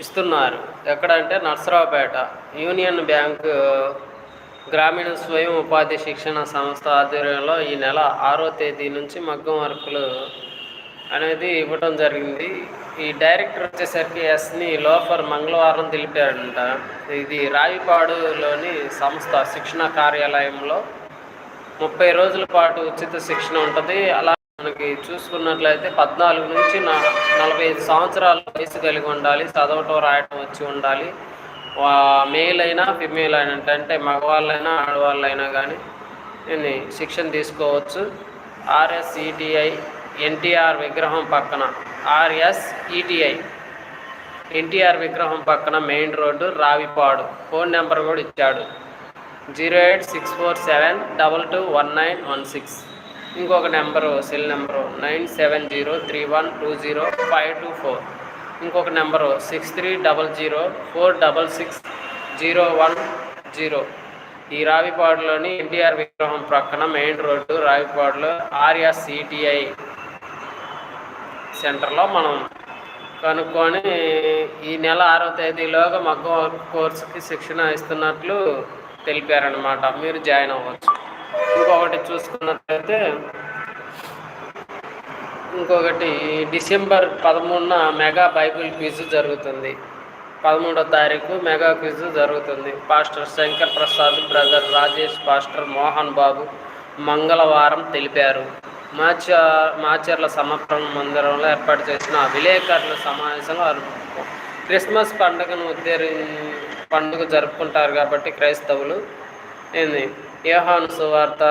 ఇస్తున్నారు. ఎక్కడంటే Narasaraopet. Union bank గ్రామీణ స్వయం ఉపాధి శిక్షణ సంస్థ ఆధ్వర్యంలో ఈ నెల ఆరో తేదీ నుంచి మగ్గం వర్కులు అనేది ఇవ్వడం జరిగింది. ఈ డైరెక్టర్ వచ్చేసరికి ఎస్ని లోఫర్ మంగళవారం తెలిపారంట. ఇది రావిపాడులోని సంస్థ శిక్షణ కార్యాలయంలో ముప్పై రోజుల పాటు ఉచిత శిక్షణ ఉంటుంది. అలా మనకి చూసుకున్నట్లయితే పద్నాలుగు నుంచి నలభై ఐదు సంవత్సరాల వయసు కలిగి ఉండాలి చదవటం రాయటం వచ్చి ఉండాలి. వా- మేల్ అయినా ఫిమేల్ అయినా అంటే మగవాళ్ళైనా ఆడవాళ్ళైనా కానీ దీన్ని శిక్షణ తీసుకోవచ్చు. ఆర్ఎస్ఈటిఐ ఎన్టీఆర్ విగ్రహం పక్కన ఆర్ఎస్ఈటిఐ ఎన్టీఆర్ విగ్రహం పక్కన main road Ravipadu. Phone number కూడా ఇచ్చాడు. Zero eight six four seven double two one nine one six. ఇంకొక number cell number nine seven zero three one two zero five two four. ఇంకొక number six three double zero four double six zero one zero. ఈ రావిపాడులోని ఎన్టీఆర్ విగ్రహం ప్రక్కన main road రావిపాడులో CTI సెంటర్లో మనం కనుక్కొని ఈ నెల ఆరో తేదీలోగా మగ్గం కోర్సుకి శిక్షణ ఇస్తున్నట్లు తెలిపారనమాట మీరు జాయిన్ అవ్వచ్చు. ఇంకొకటి చూసుకున్నట్లయితే ఇంకొకటి డిసెంబర్ పదమూడున మెగా బైబిల్ క్విజ్ జరుగుతుంది. పదమూడో తారీఖు మెగా క్విజ్ జరుగుతుంది. Pastor Shankar Prasad brother Rajesh pastor Mohan Babu మంగళవారం తెలిపారు. మాచ మాచర్ల సమర్పణ మందిరంలో ఏర్పాటు చేసిన విలేకరుల సమావేశంలో క్రిస్మస్ పండుగను ఉద్దేశ పండుగ జరుపుకుంటారు కాబట్టి క్రైస్తవులు ఏంది? యోహాను సువార్త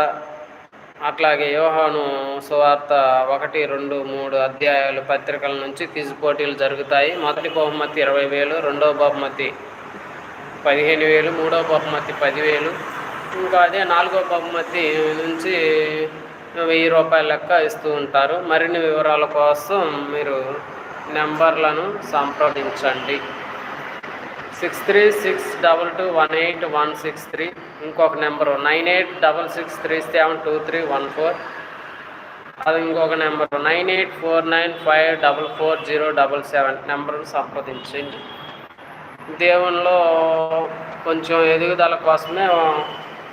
అట్లాగే యోహాను సువార్త ఒకటి రెండు మూడు అధ్యాయాలు పత్రికల నుంచి క్విజ్ పోటీలు జరుగుతాయి. మొదటి బహుమతి ఇరవై వేలు రెండవ బహుమతి పదిహేను వేలు మూడవ బహుమతి పదివేలు. ఇంకా అదే నాలుగో బహుమతి నుంచి వెయ్యి రూపాయల లెక్క ఇస్తూ ఉంటారు. మరిన్ని వివరాల కోసం మీరు నెంబర్లను సంప్రదించండి. Six three six double two one eight one six three ఇంకొక number nine eight double six three seven two three one four. అది ఇంకొక number nine eight four nine five double four zero double seven నెంబర్ను సంప్రదించండి. దేవునిలో కొంచెం ఎదుగుదల కోసమే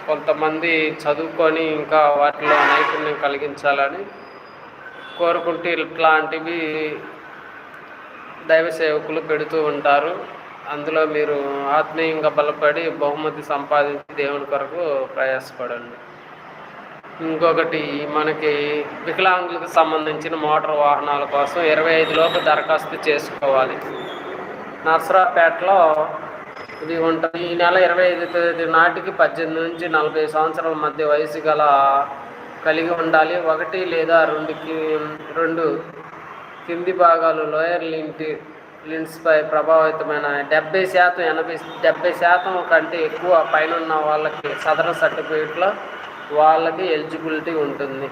కొంతమంది చదువుకొని ఇంకా వాటిలో నైపుణ్యం కలిగించాలని కోరుకుంటూ ఇట్లాంటివి దైవ సేవకులు పెడుతూ ఉంటారు. అందులో మీరు ఆత్మీయంగా బలపడి బహుమతి సంపాదించి దేవుని కొరకు ప్రయాసపడండి. ఇంకొకటి మనకి వికలాంగులకు సంబంధించిన మోటార్ వాహనాల కోసం ఇరవై ఐదు లోపు దరఖాస్తు చేసుకోవాలి. నర్సరాపేటలో ఇది ఉంటుంది. ఈ నెల ఇరవై ఐదు తేదీ నాటికి పద్దెనిమిది నుంచి నలభై సంవత్సరాల మధ్య వయసు గల కలిగి ఉండాలి. ఒకటి లేదా రెండు రెండు కింది భాగాలు లోయర్ లింటి లిన్స్పై ప్రభావితమైన డెబ్బై శాతం ఎనభై డెబ్బై శాతం కంటే ఎక్కువ పైన ఉన్న వాళ్ళకి సదరన్ సర్టిఫికేట్లో వాళ్ళకి ఎలిజిబిలిటీ ఉంటుంది.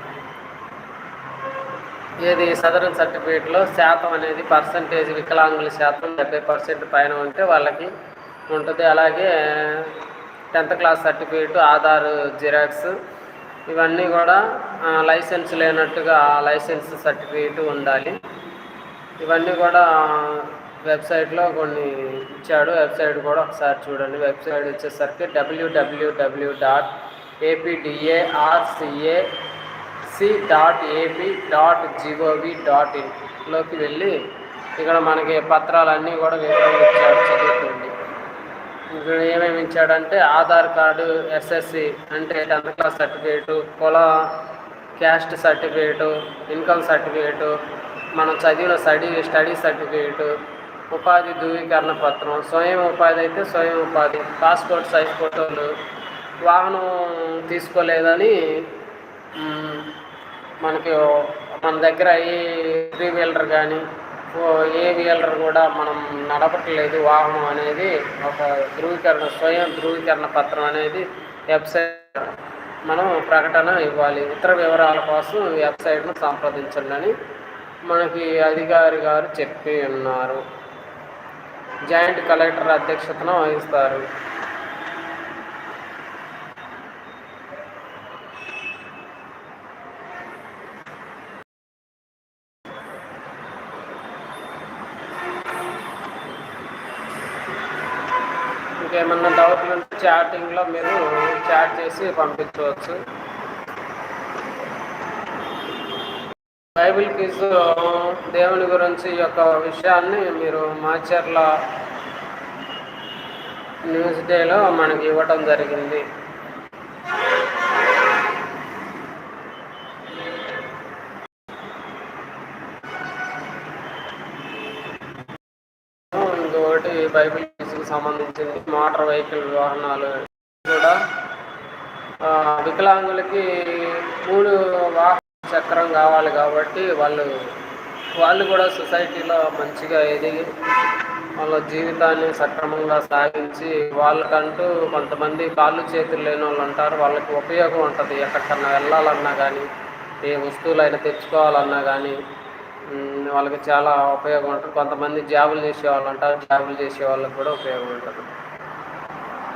ఏది సదరన్ సర్టిఫికేట్లో శాతం అనేది పర్సంటేజ్ వికలాంగుల శాతం డెబ్బై పర్సెంట్ పైన ఉంటే వాళ్ళకి ఉంటుంది. అలాగే tenth class certificate Aadhaar xerox ఇవన్నీ కూడా లైసెన్స్ లేనట్టుగా లైసెన్స్ సర్టిఫికేట్ ఉండాలి. ఇవన్నీ కూడా వెబ్సైట్లో కొన్ని ఇచ్చాడు. వెబ్సైట్ కూడా ఒకసారి చూడండి. వెబ్సైట్ వచ్చేసరికి W W W dot APDARCA C dot AP dot GOV dot ఇన్లోకి వెళ్ళి ఇక్కడ మనకి పత్రాలన్నీ కూడా వివరంగా ఇచ్చాడు చదువుతుంది. ఇక్కడ ఏమేమి ఇచ్చాడంటే ఆధార్ కార్డు ఎస్ఎస్సి అంటే టెన్త్ క్లాస్ సర్టిఫికేటు కుల క్యాస్ట్ సర్టిఫికేటు ఇన్కమ్ సర్టిఫికేటు మనం చదివిన స్టడీ స్టడీ సర్టిఫికేటు ఉపాధి ధృవీకరణ పత్రం స్వయం ఉపాధి అయితే స్వయం ఉపాధి పాస్పోర్ట్ సైజ్ ఫోటోలు వాహనం తీసుకోలేదని మనకి మన దగ్గర ఏ త్రీ వీలర్ కానీ ఏ వీలర్ కూడా మనం నడపట్లేదు. వాహనం అనేది ఒక ధృవీకరణ స్వయం ధృవీకరణ పత్రం అనేది వెబ్సైట్. మనం ప్రకటన ఇవ్వాలి. ఇతర వివరాల కోసం వెబ్సైట్ను సంప్రదించండి అని మనకి అధికారి గారు చెప్పి ఉన్నారు. జాయింట్ కలెక్టర్ అధ్యక్షతన వహిస్తారు. ఇంకేమన్నా డౌట్లు ఉంటే చాటింగ్లో మీరు చాట్ చేసి పంపించవచ్చు. బైబిల్ క్విజ్ దేవుని గురించి యొక్క విషయాన్ని మీరు మాచర్ల న్యూస్ డేలో మనకి ఇవ్వటం జరిగింది. ఇంకొకటి బైబిల్ క్విజ్కి సంబంధించింది మోటార్ వెహికల్ వాహనాలు కూడా. వికలాంగులకి మూడు వాహన చక్రం కావాలి కాబట్టి వాళ్ళు వాళ్ళు కూడా సొసైటీలో మంచిగా ఎదిగి వాళ్ళ జీవితాన్ని సక్రమంగా సాగించి వాళ్ళకంటూ కొంతమంది కాళ్ళు చేతులు లేని వాళ్ళు ఉంటారు వాళ్ళకి ఉపయోగం ఉంటుంది. ఎక్కడికన్నా వెళ్ళాలన్నా కానీ ఏ వస్తువులైనా తెచ్చుకోవాలన్నా కానీ వాళ్ళకి చాలా ఉపయోగం ఉంటుంది. కొంతమంది జాబులు చేసే వాళ్ళు ఉంటారు జాబులు చేసే వాళ్ళకి కూడా ఉపయోగం ఉంటుంది.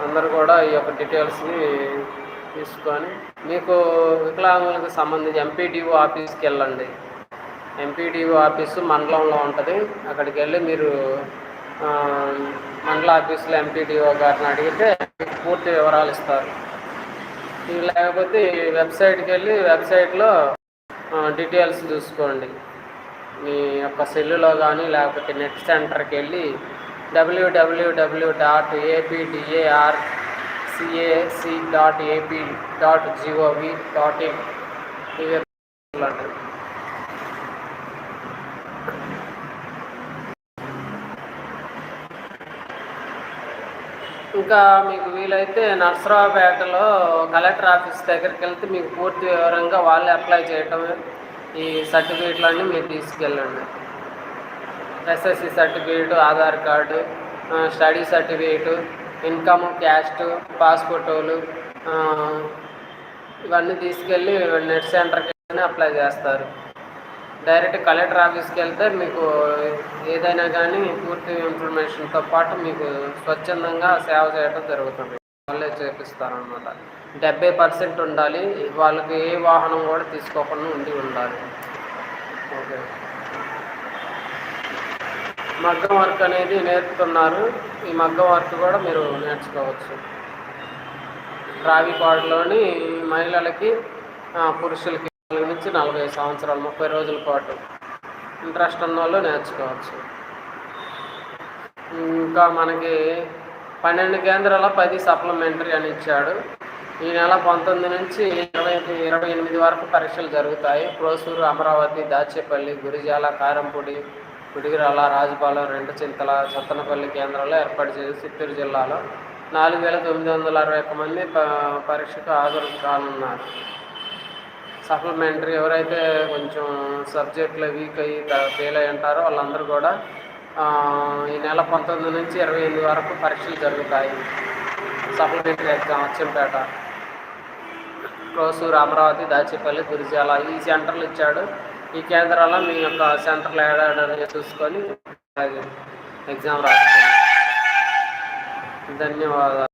అందరూ కూడా ఈ యొక్క డీటెయిల్స్ని తీసుకొని మీకు వికలాంగులకు సంబంధించి ఎంపీడీఓ ఆఫీస్కి వెళ్ళండి. ఎంపీడీఓ ఆఫీసు మండలంలో ఉంటుంది. అక్కడికి వెళ్ళి మీరు మండల ఆఫీసులో ఎంపీడీఓ గారిని అడిగితే మీకు పూర్తి వివరాలు ఇస్తారు. లేకపోతే వెబ్సైట్కి వెళ్ళి వెబ్సైట్లో డీటెయిల్స్ చూసుకోండి. మీ యొక్క సెల్లులో కానీ లేకపోతే నెట్ సెంటర్కి వెళ్ళి W W W dot APDAR CAC dot AP dot GOV dot in ఈ వెబ్సైట్ ఇంకా మీకు వీలైతే నర్సరావుపేటలో కలెక్టర్ ఆఫీస్ దగ్గరికి వెళ్తే మీకు పూర్తి వివరంగా వాళ్ళే అప్లై చేయటం ఈ సర్టిఫికేట్లన్నీ మీరు తీసుకెళ్ళండి. SSC certificate Aadhaar card study certificate income caste పాస్పోర్టోలు ఇవన్నీ తీసుకెళ్ళి నెట్ సెంటర్కి అప్లై చేస్తారు. డైరెక్ట్ కలెక్టర్ ఆఫీస్కి వెళ్తే మీకు ఏదైనా కానీ పూర్తి ఇన్ఫర్మేషన్తో పాటు మీకు స్వచ్ఛందంగా సేవ చేయడం జరుగుతుంది. వాళ్ళే చేపిస్తారనమాట డెబ్బై పర్సెంట్ ఉండాలి. వాళ్ళకి ఏ వాహనం కూడా తీసుకోకుండా ఉండి ఉండాలి. ఓకే. మగ్గం వర్క్ అనేది నేర్పుతున్నారు. ఈ మగ్గం వర్క్ కూడా మీరు నేర్చుకోవచ్చు. రావిపాడులోని మహిళలకి పురుషులకి నాలుగు నుంచి నలభై సంవత్సరాలు ముప్పై రోజుల పాటు ఇంట్రెస్ట్ ఉన్న వాళ్ళు నేర్చుకోవచ్చు. ఇంకా మనకి పన్నెండు కేంద్రాల పది సప్లిమెంటరీ అని ఇచ్చాడు. ఈ నెల పంతొమ్మిది నుంచి ఇరవై ఇరవై ఎనిమిది వరకు పరీక్షలు జరుగుతాయి. ప్రోసూరు అమరావతి దాచేపల్లి గురిజాల కారంపూడి గుడిగిరాల రాజపాలెం రెండు చింతల సత్తనపల్లి కేంద్రంలో ఏర్పాటు చేసి చిత్తూరు జిల్లాలో నాలుగు వేల తొమ్మిది వందల అరవై ఒక్క మంది ప- పరీక్షకు హాజరు కానున్నారు. సప్లిమెంటరీ ఎవరైతే కొంచెం సబ్జెక్టులో వీక్ అయ్యి ఫెయిల్ అయి ఉంటారో వాళ్ళందరూ కూడా ఈ నెల పంతొమ్మిది నుంచి ఇరవై ఎనిమిది వరకు పరీక్షలు జరుగుతాయి. Supplementary exam Achampet. Krosuru Amaravati Dachepalli Gurazala ఈ సెంటర్లు ఇచ్చాడు. ఈ కేంద్రాల్లో మీ యొక్క సెంటర్లు ఏడాడని చూసుకొని ఎగ్జామ్ రాసుకోండి. ధన్యవాదాలు.